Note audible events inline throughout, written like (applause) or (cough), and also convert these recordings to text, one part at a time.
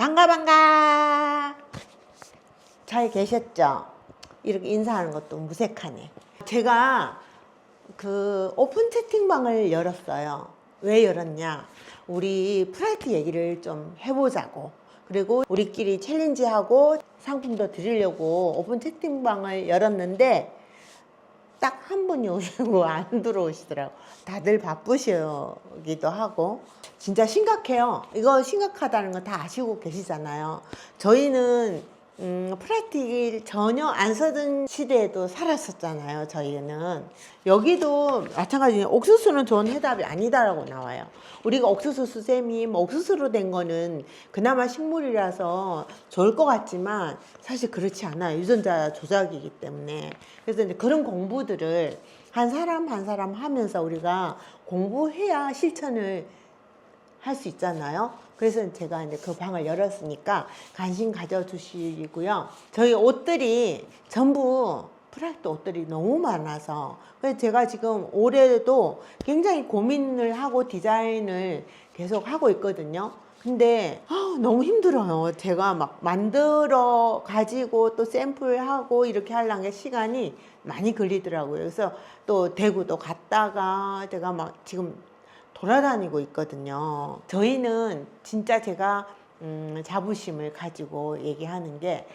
반가 반가 잘 계셨죠? 이렇게 인사하는 것도 무색하네. 제가 그 오픈 채팅방을 열었어요. 왜 열었냐? 우리 프라이트 얘기를 좀 해보자고. 그리고 우리끼리 챌린지하고 상품도 드리려고 오픈 채팅방을 열었는데 딱 한 분이 오시고 (laughs) 안 들어오시더라고. 다들 바쁘시기도 하고. 진짜 심각해요. 이거 심각하다는 거 다 아시고 계시잖아요. 저희는 음, 프라틱을 전혀 안 쓰던 시대에도 살았었잖아요. 저희는 여기도 마찬가지로 옥수수는 좋은 해답이 아니다라고 나와요. 우리가 옥수수 수세미, 뭐 옥수수로 된 거는 그나마 식물이라서 좋을 것 같지만 사실 그렇지 않아요. 유전자 조작이기 때문에 그래서 이제 그런 공부들을 한 사람 한 사람 하면서 우리가 공부해야 실천을 할 수 있잖아요. 그래서 제가 이제 그 방을 열었으니까 관심 가져주시고요. 저희 옷들이 전부 프라이트 옷들이 너무 많아서 그래서 제가 지금 올해도 굉장히 고민을 하고 디자인을 계속 하고 있거든요. 근데 아, 너무 힘들어요. 제가 막 만들어 가지고 또 샘플하고 이렇게 하려는 게 시간이 많이 걸리더라고요. 그래서 또 대구도 갔다가 제가 막 지금 돌아다니고 있거든요. 저희는 진짜 제가 음, 자부심을 가지고 얘기하는 게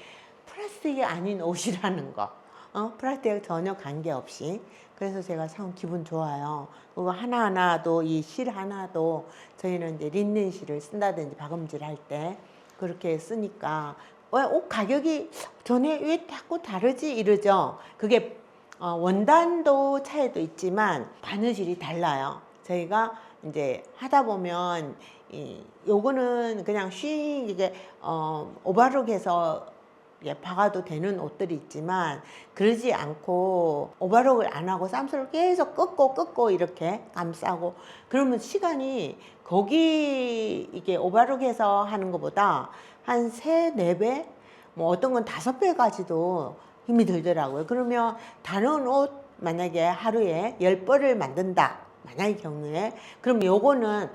플라스틱이 아닌 옷이라는 거. 어? 플라스틱에 전혀 관계없이. 그래서 제가 참 기분 좋아요. 그리고 하나하나도 이 실 하나도 저희는 이제 린넨 실을 쓴다든지 박음질 할 때 그렇게 쓰니까 왜 옷 가격이 전에 왜 자꾸 다르지 이러죠. 그게 어, 원단도 차이도 있지만 바느질이 달라요. 저희가 이제 하다 보면 이 요거는 그냥 쉬 이게 어 오바룩해서 예, 박아도 되는 옷들이 있지만 그러지 않고 오바룩을 안 하고 쌈수를 계속 긋고 긋고 이렇게 감싸고 그러면 시간이 거기 이게 오바룩해서 하는 것보다 한 세 네 배 뭐 어떤 건 다섯 배까지도 힘이 들더라고요. 그러면 다른 옷 만약에 하루에 열 벌을 만든다. 만약의 경우에 그럼 요거는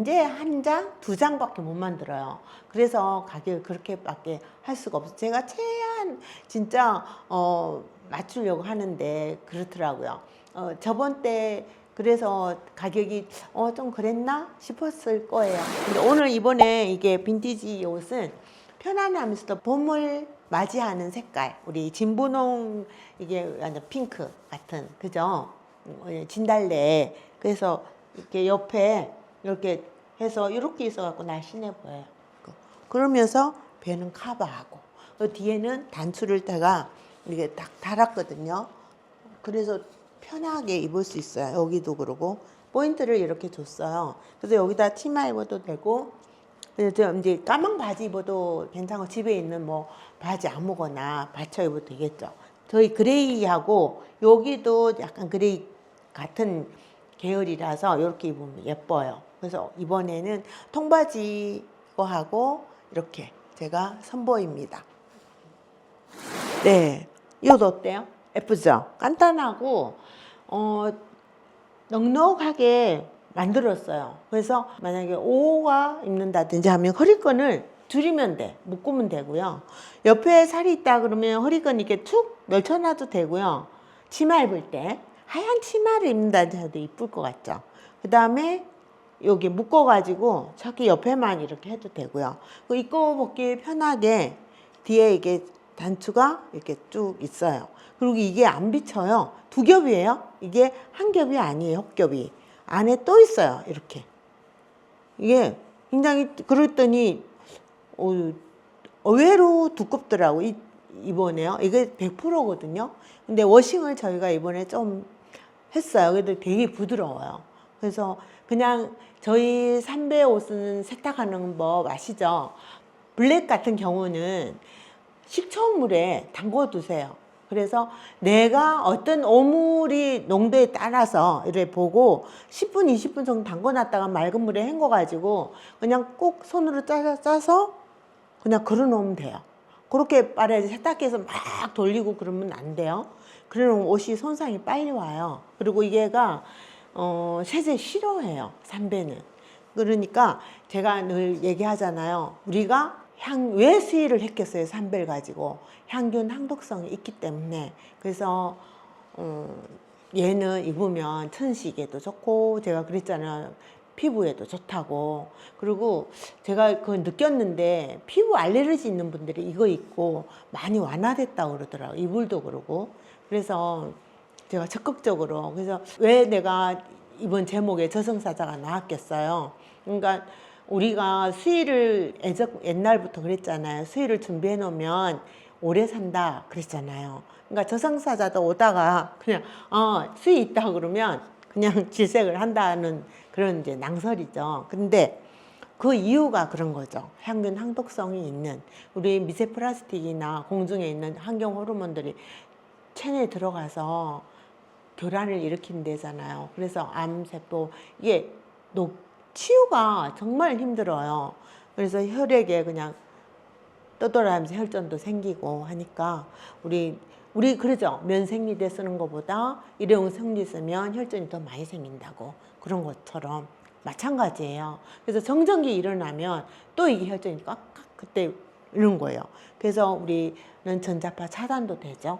이제 한 장, 두 장밖에 못 만들어요. 그래서 가격을 그렇게밖에 할 수가 없어요. 제가 최대한 진짜 어 맞추려고 하는데 그렇더라고요. 어 저번 때 그래서 가격이 어 좀 그랬나 싶었을 거예요. 근데 오늘 이번에 이게 빈티지 옷은 편안하면서도 봄을 맞이하는 색깔. 우리 진보농 이게 완전 핑크 같은 그죠? 어, 예, 진달래. 그래서 이렇게 옆에 이렇게 해서 이렇게 있어갖고 날씬해 보여요. 그- 그러면서 배는 커버하고 그 뒤에는 단추를 다가 이게 딱 달았거든요. 그래서 편하게 입을 수 있어요. 여기도 그러고 포인트를 이렇게 줬어요. 그래서 여기다 치마 입어도 되고 그래서 이제 까만 바지 입어도 괜찮고 집에 있는 뭐 바지 아무거나 받쳐 입어도 되겠죠. 저희 그레이하고 여기도 약간 그레이 같은 계열이라서 이렇게 입으면 예뻐요. 그래서 이번에는 통바지 거 하고 이렇게 제가 선보입니다. 네, 이것도 어때요? 예쁘죠? 간단하고 어, 넉넉하게 만들었어요. 그래서 만약에 5호가 입는다든지 하면 허리끈을 줄이면 돼. 묶으면 되고요. 옆에 살이 있다 그러면 허리끈 이렇게 툭 넓혀놔도 되고요. 치마 입을 때 하얀 치마를 입는다든지 해도 이쁠 것 같죠. 그 다음에 여기 묶어가지고 저기 옆에만 이렇게 해도 되고요. 그 입고 벗기 편하게 뒤에 이게 단추가 이렇게 쭉 있어요. 그리고 이게 안 비쳐요. 두 겹이에요. 이게 한 겹이 아니에요. 겹이 안에 또 있어요. 이렇게 이게 굉장히 그랬더니 어, 의외로 두껍더라고 이, 이번에요. 이게 100%거든요. 근데 워싱을 저희가 이번에 좀 했어요. 그래도 되게 부드러워요. 그래서 그냥 저희 삼배 옷은 세탁하는 법 아시죠? 블랙 같은 경우는 식초물에 담궈 두세요. 그래서 내가 어떤 오물이 농도에 따라서 이렇게 보고 10분, 20분 정도 담궈 놨다가 맑은 물에 헹궈 가지고 그냥 꼭 손으로 짜서 그냥 걸어 놓으면 돼요. 그렇게 빨아야지 세탁기에서 막 돌리고 그러면 안 돼요. 그러면 옷이 손상이 빨리 와요. 그리고 이게가 어, 세제 싫어해요. 삼배는. 그러니까 제가 늘 얘기하잖아요. 우리가 향, 왜 수의를 했겠어요? 삼배를 가지고. 향균, 항독성이 있기 때문에. 그래서, 어, 얘는 입으면 천식에도 좋고, 제가 그랬잖아요. 피부에도 좋다고. 그리고 제가 그걸 느꼈는데, 피부 알레르기 있는 분들이 이거 입고 많이 완화됐다고 그러더라고요. 이불도 그러고. 그래서 제가 적극적으로. 그래서 왜 내가 이번 제목에 저승사자가 나왔겠어요. 그러니까 우리가 수의를 옛날부터 그랬잖아요. 수의를 준비해 놓으면 오래 산다 그랬잖아요. 그러니까 저승사자도 오다가 그냥 어 수의 있다 그러면 그냥 질색을 한다는 그런 이제 낭설이죠. 근데 그 이유가 그런 거죠. 향균 항독성이 있는 우리 미세 플라스틱이나 공중에 있는 환경 호르몬들이 체내에 들어가서 교란을 일으킨대잖아요. 그래서 암세포 이게 녹 치유가 정말 힘들어요. 그래서 혈액에 그냥 떠돌아가면서 혈전도 생기고 하니까 우리 우리 그러죠. 면생리대 쓰는 것보다 일회용 생리 쓰면 혈전이 더 많이 생긴다고 그런 것처럼 마찬가지예요. 그래서 정전기 일어나면 또 이게 혈전이 꽉꽉 그때 이런 거예요. 그래서 우리는 전자파 차단도 되죠.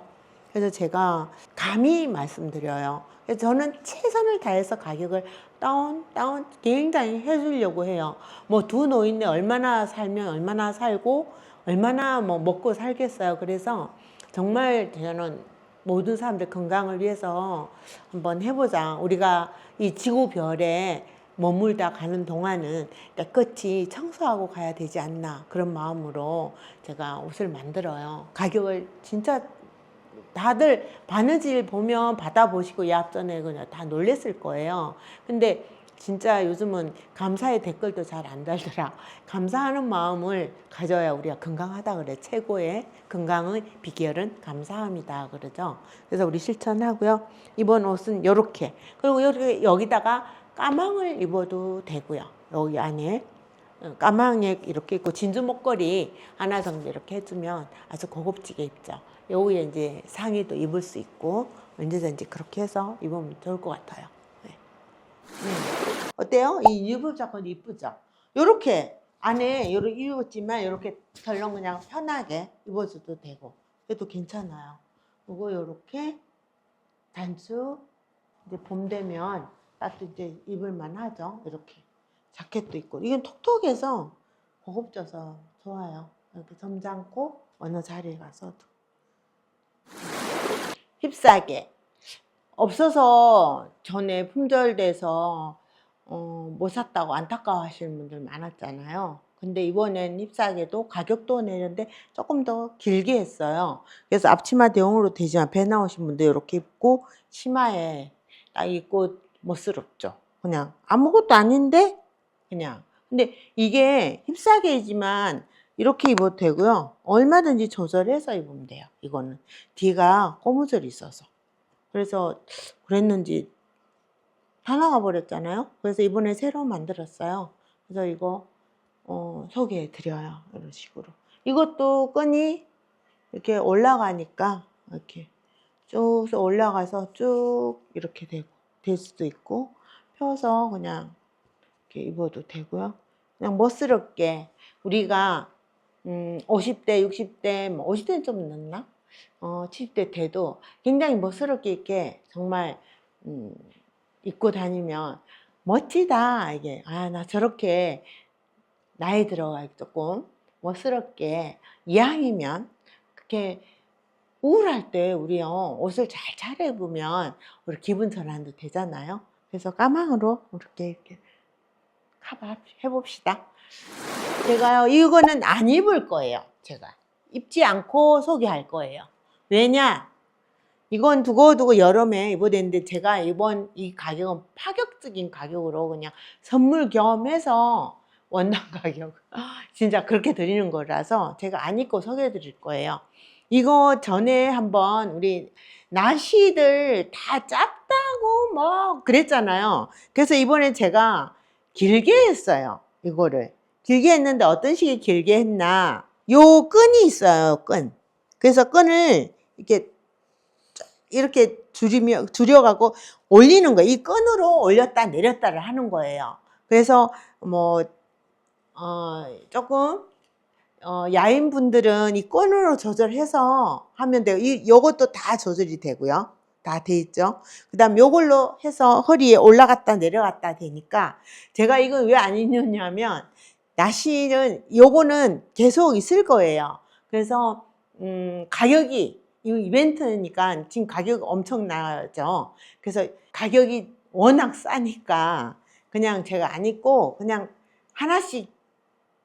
그래서 제가 감히 말씀드려요. 그래서 저는 최선을 다해서 가격을 다운, 다운 굉장히 해주려고 해요. 뭐 두 노인네 얼마나 살면 얼마나 살고 얼마나 뭐 먹고 살겠어요. 그래서 정말 저는 모든 사람들 건강을 위해서 한번 해보자. 우리가 이 지구별에 머물다 가는 동안은 깨끗이 청소하고 가야 되지 않나 그런 마음으로 제가 옷을 만들어요. 가격을 진짜 다들 바느질 보면 받아보시고 얍전에 그냥 다 놀랬을 거예요. 근데 진짜 요즘은 감사의 댓글도 잘 안 달더라. (laughs) 감사하는 마음을 가져야 우리가 건강하다 그래. 최고의 건강의 비결은 감사함이다 그러죠. 그래서 우리 실천하고요. 이번 옷은 요렇게. 그리고 여기, 여기다가 까망을 입어도 되고요. 여기 안에 어, 까망에 이렇게 있고 진주 목걸이 하나 정도 이렇게 해주면 아주 고급지게 입죠. 여기에 이제 상의도 입을 수 있고 언제든지 그렇게 해서 입으면 좋을 것 같아요. 네. 음. 어때요? 이 유부 자켓 이쁘죠? 요렇게 안에 요렇게 입었지만 이렇게 덜렁 그냥 편하게 입어줘도 되고 그래도 괜찮아요. 그리고 요렇게 단수 이제 봄 되면 따뜻 이제 입을만 하죠. 이렇게 자켓도 있고 이건 톡톡해서 고급져서 좋아요. 이렇게 점잖고 어느 자리에 가서도 힙싸게 없어서 전에 품절돼서 어, 못 샀다고 안타까워 하시는 분들 많았잖아요. 근데 이번엔 힙싸게도 가격도 내는데 조금 더 길게 했어요. 그래서 앞치마 대용으로 되지만 배 나오신 분들 이렇게 입고 치마에 딱 입고 멋스럽죠. 그냥 아무것도 아닌데 그냥. 근데 이게 힙싸게이지만 이렇게 입어도 되고요. 얼마든지 조절해서 입으면 돼요. 이거는 뒤가 고무줄이 있어서. 그래서 그랬는지 하나가 버렸잖아요. 그래서 이번에 새로 만들었어요. 그래서 이거 어, 소개해 드려요. 이런 식으로. 이것도 끈이 이렇게 올라가니까 이렇게 쭉 올라가서 쭉 이렇게 되고 될 수도 있고 펴서 그냥 이렇게 입어도 되고요. 그냥 멋스럽게 우리가 음, 50대, 60대, 뭐 50대는 좀 늦나? 어, 70대 돼도 굉장히 멋스럽게 이렇게 정말 음, 입고 다니면 멋지다 이게 아 나 저렇게 나이 들어가 조금 멋스럽게 이왕이면 그렇게 우울할 때 우리요 옷을 잘 차려입으면 우리 기분 전환도 되잖아요. 그래서 까망으로 이렇게 이렇게 커버 해봅시다. 제가요 이거는 안 입을 거예요. 제가 입지 않고 소개할 거예요. 왜냐? 이건 두고두고 여름에 입어야 되는데 제가 이번 이 가격은 파격적인 가격으로 그냥 선물 겸해서 원단 (laughs) 가격 진짜 그렇게 드리는 거라서 제가 안 입고 소개해 드릴 거예요. 이거 전에 한번 우리 나시들 다 짧다고 뭐 그랬잖아요. 그래서 이번에 제가 길게 했어요. 이거를. 길게 했는데 어떤 식의 길게 했나? 요 끈이 있어요, 끈. 그래서 끈을 이렇게 이렇게 줄이며 줄여가고 올리는 거예요. 이 끈으로 올렸다 내렸다를 하는 거예요. 그래서 뭐 어, 조금 어, 야인 분들은 이 끈으로 조절해서 하면 돼요. 이 요것도 다 조절이 되고요. 다 돼 있죠. 그 다음 요걸로 해서 허리에 올라갔다 내려갔다 되니까 제가 이건 왜 안 입냐면 나시는 요거는 계속 있을 거예요. 그래서 음, 가격이 이 이벤트니까 지금 가격 엄청나죠. 그래서 가격이 워낙 싸니까 그냥 제가 안 입고 그냥 하나씩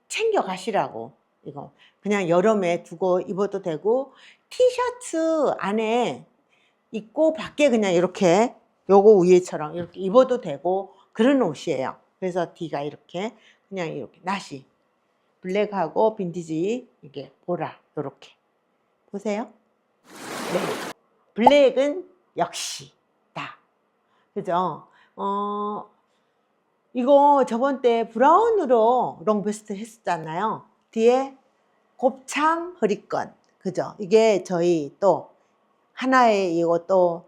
챙겨 가시라고 이거 그냥 여름에 두고 입어도 되고 티셔츠 안에 입고 밖에 그냥 이렇게 요거 위에처럼 이렇게 입어도 되고 그런 옷이에요. 그래서 D가 이렇게 그냥 이렇게 나시 블랙하고 빈티지 이게 보라 요렇게 보세요. 네. 블랙은 역시 다. 그죠? 어, 이거 저번 때 브라운으로 롱베스트 했었잖아요. 뒤에 곱창 허리건. 그죠? 이게 저희 또 하나의 이것도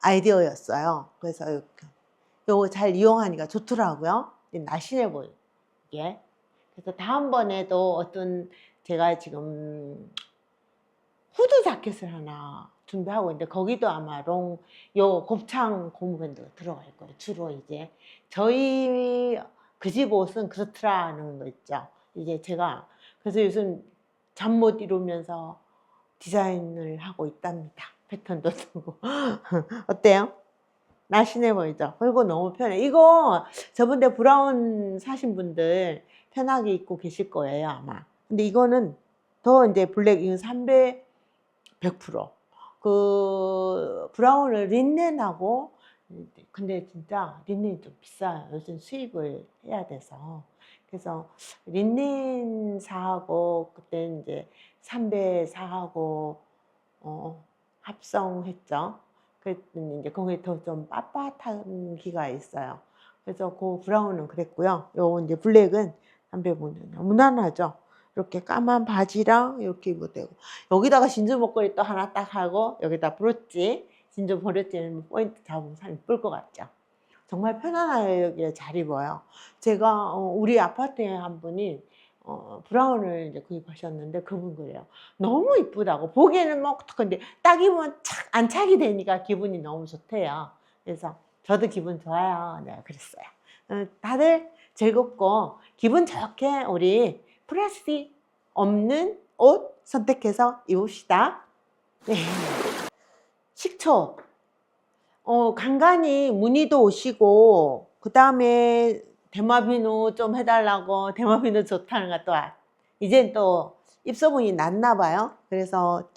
아이디어였어요. 그래서 이렇게 요거 잘 이용하니까 좋더라고요. 날씬해 보여. 이게. 그래서 다음번에도 어떤 제가 지금 후드 자켓을 하나 준비하고 있는데 거기도 아마 롱 요 곱창 고무밴드가 들어갈 거예요. 주로 이제 저희 그 집 옷은 그렇더라는 거 있죠. 이제 제가 그래서 요즘 잠 못 이루면서 디자인을 하고 있답니다. 패턴도 쓰고 (laughs) 어때요? 날씬해 보이죠? 그리고 너무 편해. 이거 저번에 브라운 사신 분들 편하게 입고 계실 거예요 아마. 근데 이거는 더 이제 블랙 이건 300 100%. 그 브라운을 린넨하고 근데 진짜 린넨이 좀 비싸요. 요즘 수입을 해야 돼서. 그래서 린넨 사하고 그때 이제 삼배 사하고 어, 합성했죠. 그랬더니 이제 거기에 더 좀 빳빳한 기가 있어요. 그래서 그 브라운은 그랬고요. 요 이제 블랙은 담배 보면 무난하죠. 이렇게 까만 바지랑 이렇게 입어도 되고. 여기다가 진주 목걸이 또 하나 딱 하고 여기다 브로치 진주 브로치는 포인트 잡으면 참 이쁠 것 같죠. 정말 편안하게 잘 입어요. 제가 어, 우리 아파트에 한 분이 어, 브라운을 이제 구입하셨는데 그분 그래요. 너무 이쁘다고. 보기에는 뭐 근데 딱 입으면 착 안착이 되니까 기분이 너무 좋대요. 그래서 저도 기분 좋아요. 네 그랬어요. 어, 다들 즐겁고 기분 좋게 우리 플라스틱 없는 옷 선택해서 입읍시다. 네. 식초. 어, 간간히 문의도 오시고, 그 다음에 대마비누 좀 해달라고, 대마비누 좋다는 것도, 아- 이젠 또 입소문이 났나 봐요. 그래서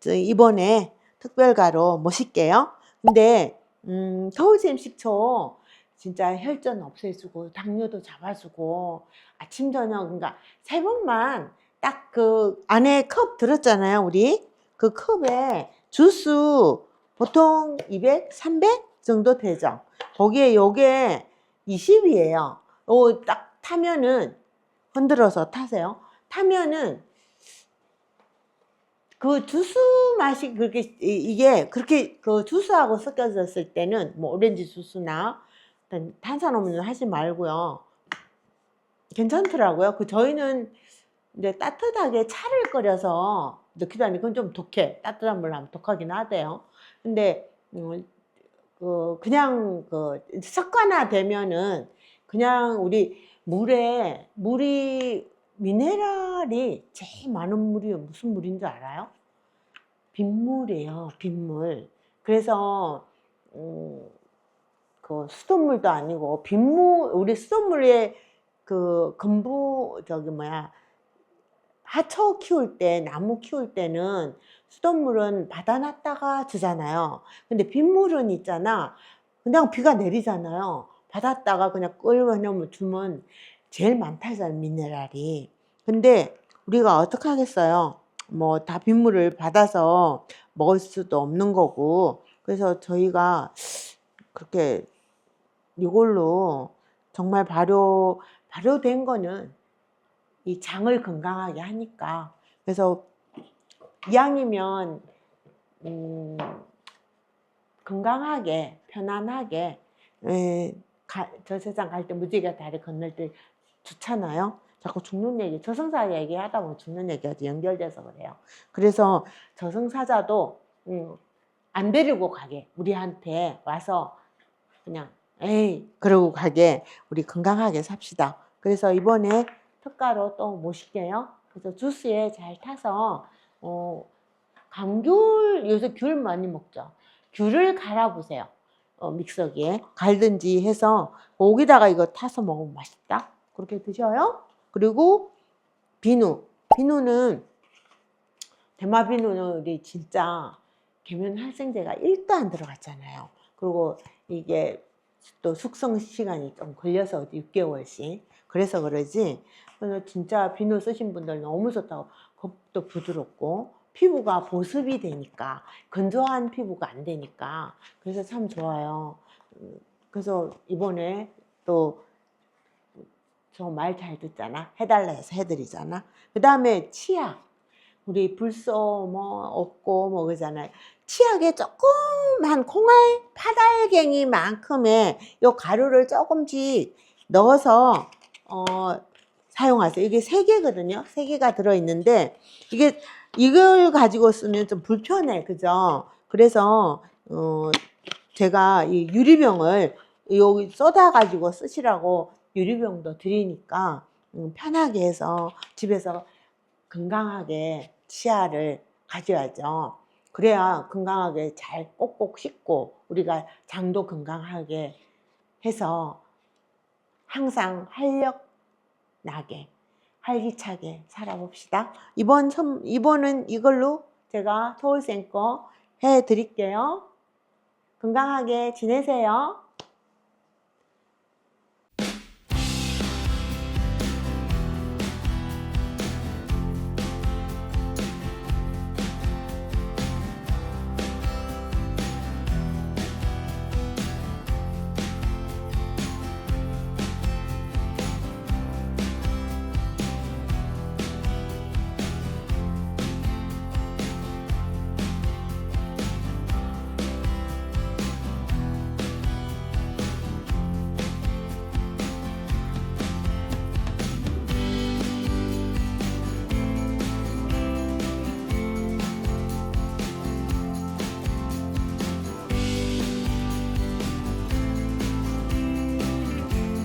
저 이번에 특별가로 모실게요. 근데, 음, 서울샘 식초, 진짜 혈전 없애주고, 당뇨도 잡아주고, 아침, 저녁, 그러니까 세 번만 딱 그 안에 컵 들었잖아요, 우리. 그 컵에 주스 보통 200, 300 정도 되죠. 거기에 요게 20이에요. 요거 딱 타면은 흔들어서 타세요. 타면은 그 주스 맛이 그렇게 이- 이게 그렇게 그 주스하고 섞여졌을 때는 뭐 오렌지 주스나 탄산음료 하지 말고요. 괜찮더라고요. 그 저희는 이제 따뜻하게 차를 끓여서 넣기도 하는데 그건 좀 독해. 따뜻한 물로 하면 독하긴 하대요. 근데 음, 그 그냥 그 습관화 되면은 그냥 우리 물에 물이 미네랄이 제일 많은 물이 무슨 물인 줄 알아요? 빗물이에요. 빗물. 그래서 음, 그 수돗물도 아니고 빗물 우리 수돗물에 그 건부 저기 뭐야 하초 키울 때 나무 키울 때는 수돗물은 받아놨다가 주잖아요. 근데 빗물은 있잖아. 그냥 비가 내리잖아요. 받았다가 그냥 끓여놓으면 주면 제일 많다잖아요. 미네랄이. 근데 우리가 어떻게 하겠어요? 뭐 다 빗물을 받아서 먹을 수도 없는 거고. 그래서 저희가 그렇게 이걸로 정말 발효 발효된 거는 이 장을 건강하게 하니까 그래서 이왕이면 음, 건강하게 편안하게 에, 가, 저 세상 갈 때 무지개 다리 건널 때 좋잖아요. 자꾸 죽는 얘기, 저승사 얘기 하다 보면 죽는 얘기가 연결돼서 그래요. 그래서 저승사자도 음, 안 데리고 가게 우리한테 와서 그냥 에이 그러고 가게 우리 건강하게 삽시다. 그래서 이번에 특가로 또 모실게요. 그래서 주스에 잘 타서 어, 감귤 요새 귤 많이 먹죠. 귤을 갈아 보세요. 어, 믹서기에 갈든지 해서 거기다가 이거 타서 먹으면 맛있다. 그렇게 드셔요. 그리고 비누. 비누는 대마 비누는 우리 진짜 계면 활성제가 1도 안 들어갔잖아요. 그리고 이게 또 숙성 시간이 좀 걸려서 6개월씩. 그래서 그러지. 그래서 진짜 비누 쓰신 분들 너무 좋다고. 겉도 부드럽고 피부가 보습이 되니까 건조한 피부가 안 되니까 그래서 참 좋아요. 음, 그래서 이번에 또 저 말 잘 듣잖아. 해달라 해서 해드리잖아. 그 다음에 치약. 우리 불소 뭐 없고 뭐 그러잖아요. 치약에 조금만 콩알 파달갱이만큼의 요 가루를 조금씩 넣어서 어 사용하세요. 이게 세 개거든요. 세 개가 들어 있는데 이게 이걸 가지고 쓰면 좀 불편해. 그죠? 그래서 어 제가 이 유리병을 여기 쏟아 가지고 쓰시라고 유리병도 드리니까 음, 편하게 해서 집에서 건강하게 치아를 가져야죠. 그래야 건강하게 잘 꼭꼭 씻고 우리가 장도 건강하게 해서 항상 활력 나게 활기차게 살아봅시다. 이번 선 이번은 이걸로 제가 서울생 거 해드릴게요. 건강하게 지내세요.